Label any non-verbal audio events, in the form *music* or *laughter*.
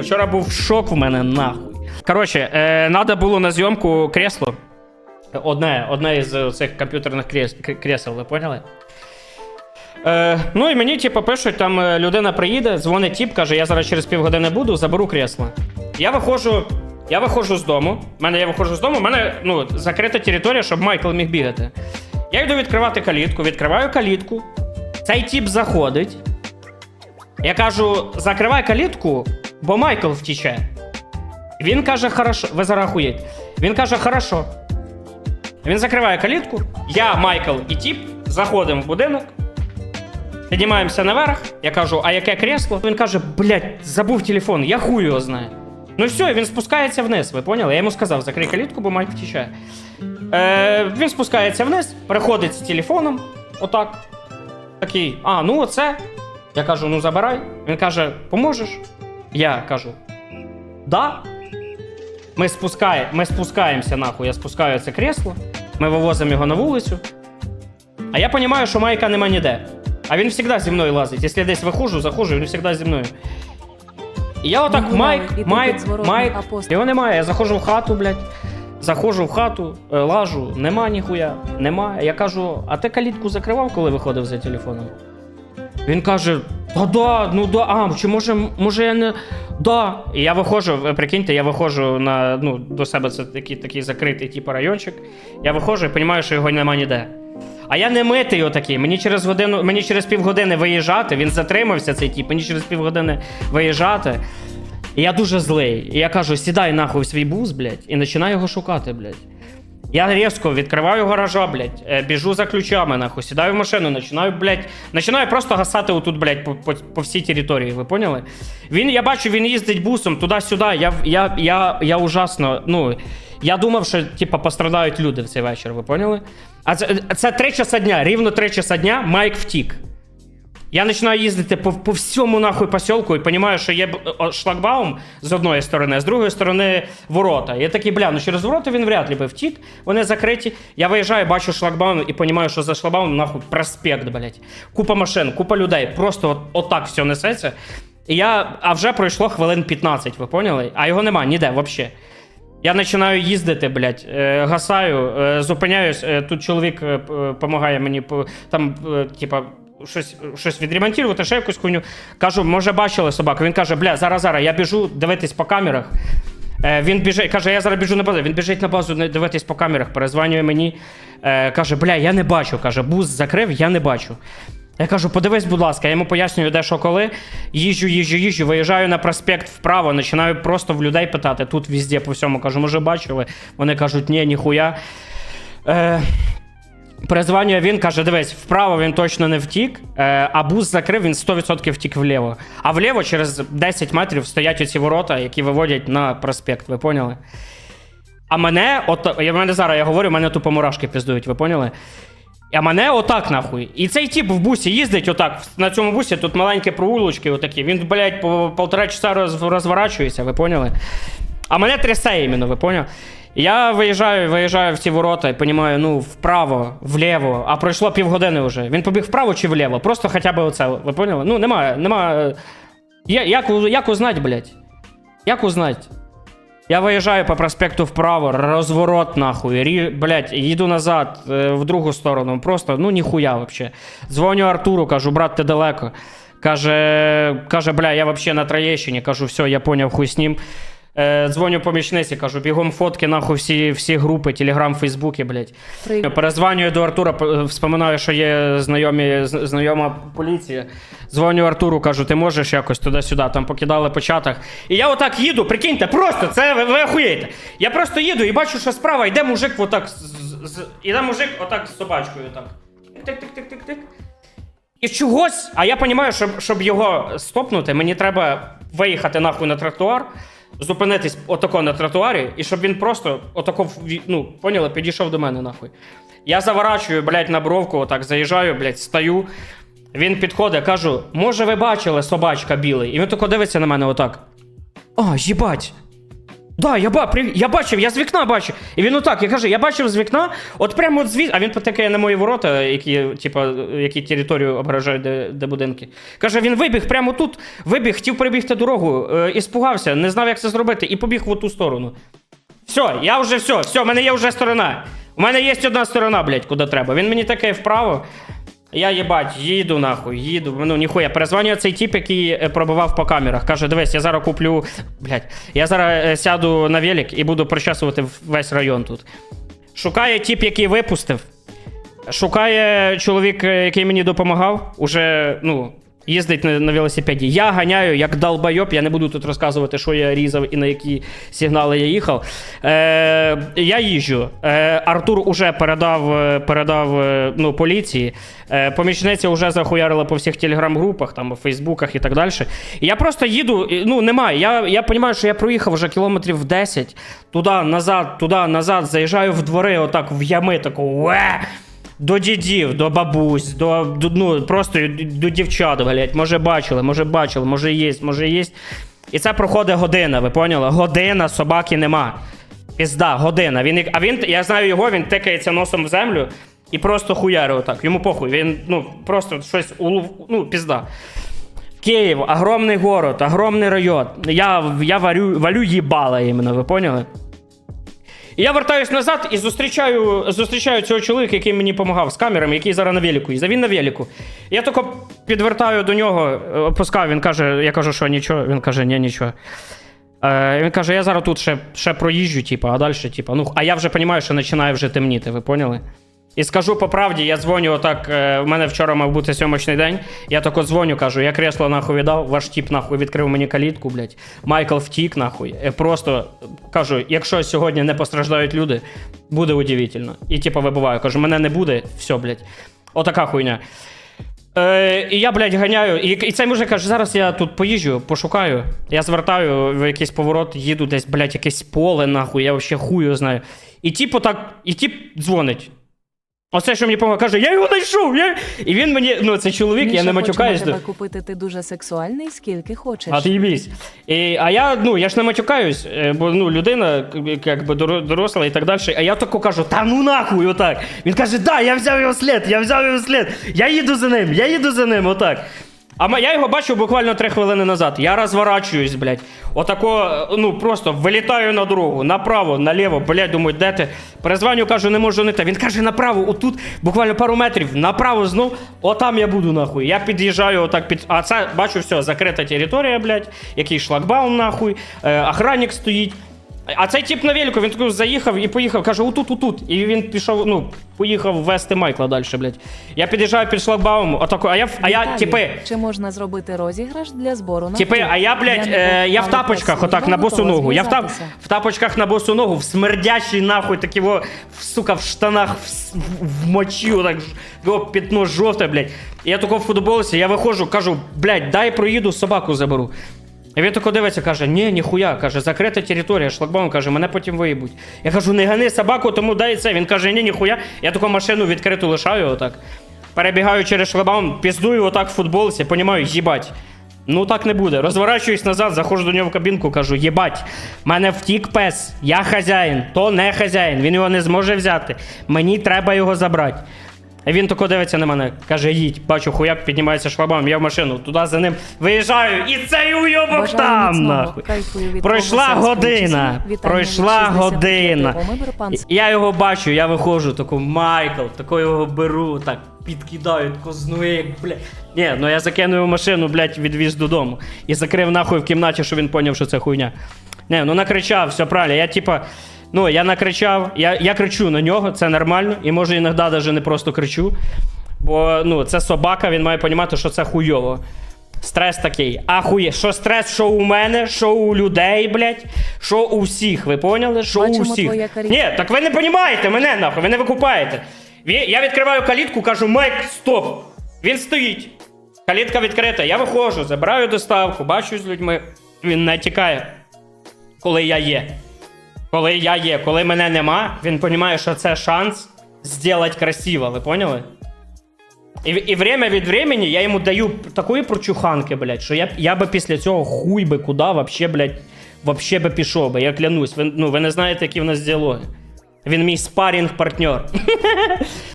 Вчора був шок в мене нахуй. Коротше, е, надо було на зйомку кресло. Одне, одне із цих комп'ютерних крес, кресел, ви поняли? Е, ну і мені, типу, пишуть, там е, людина приїде, дзвонить тіп, каже, я зараз через півгодини буду, заберу кресло. Я виходжу, я виходжу з дому. Мене я виходжу з дому, в мене ну, закрита територія, щоб Майкл міг бігати. Я йду відкривати калітку, відкриваю калітку. Цей тіп заходить. Я кажу: закривай калітку, бо Майкл втіче. Він каже, хорошо. Ви зараз. Він каже, хорошо. Він закриває калітку. Я, Майкл і тіп заходимо в будинок. Піднімаємося наверх. Я кажу, а яке кресло? Він каже, блядь, забув телефон, я хуй його знаю. Ну все, він спускається вниз, ви поняли? Я йому сказав, закрий калітку, бо Майк втічає. Е, він спускається вниз, приходить з телефоном, отак. Такий, а, ну оце. Я кажу, ну забирай. Він каже, поможеш? Я кажу, да. Ми, спускає, ми спускаємося нахуй, я спускаю це кресло, ми вивозимо його на вулицю. А я розумію, що Майка нема ніде. А він завжди зі мною лазить. Якщо я десь виходжу, заходжу, він завжди зі мною. І я отак, Майк, Майк, Майк. Його немає. Я заходжу в хату, блядь. Заходжу в хату, е, лажу, нема ніхуя, нема. Я кажу, а ти калітку закривав, коли виходив за телефоном? Він каже: Та да, ну да, а, чи може, може я не. Да. І я виходжу, ви прикиньте, я виходжу на, ну, до себе це такий, такий закритий типу, райончик. Я виходжу і розумію, що його нема ніде. А я не митий отакий. Мені через годину, мені через півгодини виїжджати. Він затримався, цей тип, мені через півгодини виїжджати. І я дуже злий. І я кажу: сідай нахуй в свій бус, блядь, і починаю його шукати, блядь. Я різко відкриваю гаража, блядь, е, біжу за ключами, нахуй, сідаю в машину, починаю, блядь, починаю просто гасати отут, блядь, по, по, по всій території, ви поняли? Він, я бачу, він їздить бусом туди-сюди. Я, я, я, я ужасно, ну, я думав, що, типа, пострадають люди в цей вечір, ви поняли? А це, це три часа дня, рівно три часа дня Майк втік. Я починаю їздити по, по всьому нахуй посілку і розумію, що є шлагбаум з одної сторони, а з другої сторони ворота. Я такий, бля, ну через ворота він вряд ли би втік, вони закриті. Я виїжджаю, бачу шлагбаум і розумію, що за шлагбаумом нахуй проспект, блядь. Купа машин, купа людей. Просто от, отак все несеться. І я, а вже пройшло хвилин 15, ви поняли? А його нема ніде взагалі. Я починаю їздити, блядь, е, гасаю, е, зупиняюсь. Е, тут чоловік допомагає мені там, типа, щось, щось відремонтувати, ще якусь хуйню. Кажу, може, бачили собаку. Він каже, бля, зараз, зараз, я біжу дивитись по камерах. Е, він біжить, каже, я зараз біжу на базу. Він біжить на базу дивитись по камерах, перезванює мені. Е, каже, бля, я не бачу. Каже, бус закрив, я не бачу. Я кажу, подивись, будь ласка, я йому пояснюю, де що коли. Їжджу, їжджу, їжджу, виїжджаю на проспект вправо, починаю просто в людей питати. Тут везде по всьому кажу, може бачили? Вони кажуть, ні, ніхуя. Е, Перезванює він, каже: дивись, вправо він точно не втік, е, а бус закрив, він 100% втік вліво. А вліво через 10 метрів стоять оці ворота, які виводять на проспект, ви поняли? А мене, от, я мене зараз я говорю, мене тупо мурашки піздують, ви поняли? А мене отак нахуй. І цей тип в бусі їздить отак. На цьому бусі тут маленькі проулочки отакі. Він, блядь, по полтора часа роз, розворачується, ви поняли? А мене трясе іменно, ви поняли? Я виїжджаю, виїжджаю в ці ворота і розумію, ну, вправо, вліво, а пройшло півгодини вже. Він побіг вправо чи вліво? Просто хоча б оце, ви поняли? Ну, немає, немає. Я, як, як узнать, блядь? Як узнать? Я виїжджаю по проспекту вправо, розворот нахуй, рі, блядь, їду назад е, в другу сторону. Просто, ну ніхуя вообще. Дзвоню Артуру, кажу, брат, ти далеко. Каже, каже, бля, я вообще на Троєщині. Кажу, все, я поняв, хуй з ним. Е, дзвоню помічниці, кажу, бігом фотки, нахуй, всі, всі групи, Телеграм, Фейсбуки, блядь. Привіт. Перезванюю до Артура, п- вспоминаю, що є знайомі, з- знайома поліція. Дзвоню Артуру, кажу, ти можеш якось туди-сюди, там покидали по чатах. І я отак їду, прикиньте, просто це ви, ви охуєєте. Я просто їду і бачу, що справа йде мужик отак. з- з- з- Іде мужик отак з собачкою. Так. Тик-тик-тик-тик-тик. І чогось, а я розумію, щоб, щоб його стопнути, мені треба виїхати нахуй на тротуар, зупинитись отако на тротуарі, і щоб він просто отако, ну, поняли, підійшов до мене нахуй. Я заворачую, блядь, на бровку, отак заїжджаю, блядь, стаю. Він підходить, кажу, може ви бачили собачка білий? І він тако дивиться на мене отак. А, їбать. Да, я, ба, при... я бачив, я з вікна бачив. І він отак, я кажу, я бачив з вікна, от прямо от звід, а він потикає на мої ворота, які, типа, які територію ображають, де, де будинки. Каже, він вибіг прямо тут, вибіг, хотів перебігти дорогу, е, іспугався, не знав, як це зробити, і побіг в ту сторону. Все, я вже все, все, в мене є вже сторона. У мене є одна сторона, блядь, куди треба. Він мені таке вправо. Я їбать, їду нахуй, їду. Ну ніхуя. Перезвонює цей тип, який е, пробивав по камерах. Каже: дивись, я зараз куплю. Блять, я зараз е, сяду на велик і буду причесувати весь район тут. Шукає тип, який випустив. Шукає чоловік, е, який мені допомагав, уже, ну, їздить на, на велосипеді. Я ганяю як долбойоб, я не буду тут розказувати, що я різав і на які сигнали я їхав. Е, я їжджу. Е, Артур уже передав, е, передав е, ну, поліції. Е, помічниця вже захуярила по всіх телеграм-групах, там, фейсбуках і так далі. І я просто їду, ну, немає. Я, я розумію, що я проїхав вже кілометрів 10, туди, назад, туди, назад, заїжджаю в двори, отак в ями, тако, уе! До дідів, до бабусь, до, до ну просто до дівчат, блядь. Може бачили, може бачили, може є, може є. І це проходить година, ви поняли? Година, собаки нема. Пізда, година. Він, а він, я знаю його, він тикається носом в землю і просто хуяри отак. Йому похуй. Він, ну, просто щось, улов- ну, пізда. Київ, огромний город, огромний район. Я, я варю, валю їбала іменно, ви поняли? І я вертаюсь назад і зустрічаю, зустрічаю цього чоловіка, який мені допомагав з камерами, який зараз на велику. І Він на велику. Я тільки підвертаю до нього, опускаю, він каже, я кажу, що нічого. Він каже, ні, нічого. Е, він каже, я зараз тут ще, ще проїжджу, типу, а далі, типу, ну, а я вже розумію, що починає вже темніти, ви поняли? І скажу по правді, я дзвоню отак. е, У мене вчора мав бути сьомочний день. Я тако дзвоню, кажу, я кресло нахуй віддав, ваш тіп нахуй відкрив мені калітку, блядь. Майкл втік, нахуй. Е, Просто кажу, якщо сьогодні не постраждають люди, буде удивительно. І типу вибиваю, кажу, мене не буде, все, блядь. Отака хуйня. Е, і я, блядь, ганяю. І, і цей мужик каже, зараз я тут поїжджу, пошукаю. Я звертаю в якийсь поворот, їду десь, блядь, якесь поле, нахуй, я взагалі хую знаю. І типу так, і тип дзвонить. Оце, що мені допомагає, каже, я його знайшов. Я... І він мені, ну, це чоловік, я не матюкаюсь. тебе купити, ти дуже сексуальний, скільки хочеш. А ти їбісь. І, а я, ну, я ж не матюкаюсь, е, бо ну, людина, к- як би доросла і так далі. А я тако кажу, та ну нахуй, отак. Він каже, да, я взяв його слід, я взяв його слід. Я їду за ним, я їду за ним, отак. А я його бачив буквально три хвилини назад. Я розворачуюсь, блядь. Отако, е, ну просто вилітаю на дорогу, направо, наліво, блядь, думаю, де ти? Перезваню, кажу, не можу знайти. Він каже, направо, отут, буквально пару метрів, направо знов, отам я буду, нахуй. Я під'їжджаю отак під. А це, бачу, все, закрита територія, блядь, який шлагбаум, нахуй, е, охранник стоїть. А цей тип на велику, він таку заїхав і поїхав, каже, отут, отут. І він пішов, ну, поїхав вести Майкла далі, блядь. Я під'їжджаю під шлагбаум, отако, а я, а я, Віталій, типи, Чи можна зробити розіграш для збору на Типи, а я, блядь, е, я в тапочках, отак на босу ногу. Я в, тап, в тапочках на босу ногу, в смердящий нахуй, так його, в, сука, в штанах, в, с- в, в мочі, отак, ж- його пятно жовте, блядь. І я тако в футболці, я виходжу, кажу, блядь, дай проїду, собаку заберу. І він тако дивиться, каже, ні, ніхуя, каже, закрита територія, шлагбаум, каже, мене потім виїбуть. Я кажу, не гани собаку, тому дай це. Він каже, ні, ніхуя. Я таку машину відкриту лишаю отак. Перебігаю через шлагбаум, піздую отак в футболці, понімаю, їбать. Ну так не буде. Розворачуюсь назад, заходжу до нього в кабінку, кажу: єбать, мене втік пес, я хазяїн, то не хазяїн, він його не зможе взяти. Мені треба його забрати. Він тако дивиться на мене, каже: їдь, бачу, хуяк піднімається шлагбаум, я в машину, туди за ним виїжджаю, і цей уйобок там. нахуй. Пройшла година. Пройшла година. Я його бачу, я виходжу, таку Майкл, тако його беру, так підкидаю, тако як, блядь. Ні, ну я закинув його машину, блядь, відвіз додому. І закрив нахуй в кімнаті, щоб він поняв, що це хуйня. Не, ну накричав, все правильно. Я типа. Ну, я накричав, я, я кричу на нього, це нормально. І може іноді навіть не просто кричу. Бо ну, це собака, він має розуміти, що це хуйово. Стрес такий. Ахує, що стрес, що у мене, що у людей, блядь, що у всіх. Ви поняли? Що у всіх. Ні, так ви не розумієте мене, нахуй, ви не викупаєте. Я відкриваю калітку, кажу, Майк, стоп. Він стоїть. Калітка відкрита. Я виходжу, забираю доставку, бачу з людьми. Він не тікає. Коли я є. Коли я є, коли мене нема, він розуміє, що це шанс зробити красиво, ви поняли? І, і время від времени я йому даю такої прочуханки, блядь, що я, я би після цього хуй би куди вообще, блядь, вообще би пішов би, я клянусь. Ви, ну, ви не знаєте, які в нас діалоги. Він мій спарінг партнер *laughs*